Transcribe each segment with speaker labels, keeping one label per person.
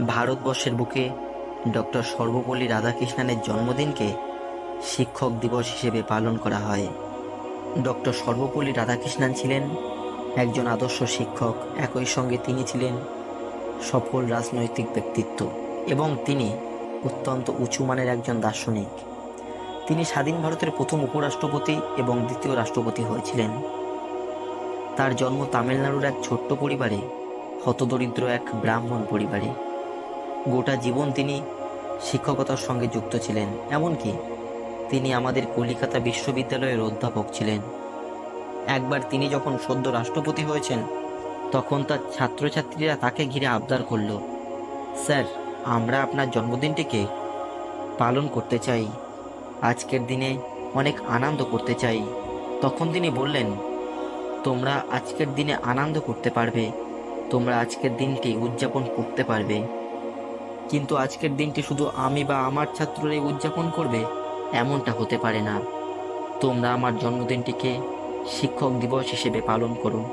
Speaker 1: ভারতবর্ষের বুকে ডক্টর সর্বপল্লী রাধাকৃষ্ণনের জন্মদিনকে শিক্ষক দিবস হিসেবে পালন করা হয়। ডক্টর সর্বপল্লী রাধাকৃষ্ণন ছিলেন একজন আদর্শ শিক্ষক। একই সঙ্গে তিনি ছিলেন সফল রাজনৈতিক ব্যক্তিত্ব এবং তিনি অত্যন্ত উঁচু মানের একজন দার্শনিক। তিনি স্বাধীন ভারতের প্রথম উপরাষ্ট্রপতি এবং দ্বিতীয় রাষ্ট্রপতি হয়েছিলেন। তার জন্ম তামিলনাড়ুর এক ছোট্ট পরিবারে, হতদরিদ্র এক ব্রাহ্মণ পরিবারে। গোটা জীবন তিনি শিক্ষকতার সঙ্গে যুক্ত ছিলেন। এমনকি তিনি আমাদের কলিকাতা বিশ্ববিদ্যালয়ের অধ্যাপক ছিলেন। একবার তিনি যখন সদ্য রাষ্ট্রপতি হয়েছেন, তখন তার ছাত্রছাত্রীরা তাকে ঘিরে আবদার করল, স্যার, আমরা আপনার জন্মদিনটিকে পালন করতে চাই। আজকের দিনে অনেক আনন্দ করতে চাই। তখন তিনি বললেন, তোমরা আজকের দিনে আনন্দ করতে পারবে। তোমরা আজকের দিনটি উদযাপন করতে পারবে। কিন্তু আজকের দিনটি শুধু আমি বা আমার ছাত্ররাই উদযাপন করবে, এমনটা হতে পারে না। তোমরা আমার জন্মদিনটিকে শিক্ষক দিবস হিসেবে পালন করো।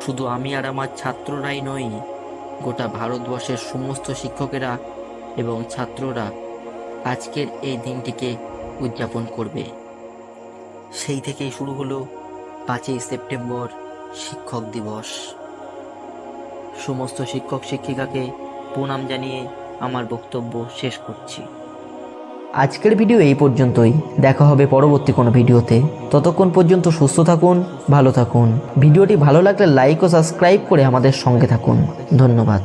Speaker 1: শুধু আমি আর আমার ছাত্ররাই নই, গোটা ভারতবর্ষের সমস্ত শিক্ষকেরা এবং ছাত্ররা আজকের এই দিনটিকে উদযাপন করবে। সেই থেকেই শুরু হলো পাঁচই সেপ্টেম্বর শিক্ষক দিবস। সমস্ত শিক্ষক শিক্ষিকাকে প্রণাম জানিয়ে আমার বক্তব্য শেষ করছি। আজকের ভিডিও এই পর্যন্তই। দেখা হবে পরবর্তী কোনো ভিডিওতে। ততক্ষণ পর্যন্ত সুস্থ থাকুন, ভালো থাকুন। ভিডিওটি ভালো লাগলে লাইক ও সাবস্ক্রাইব করে আমাদের সঙ্গে থাকুন। ধন্যবাদ।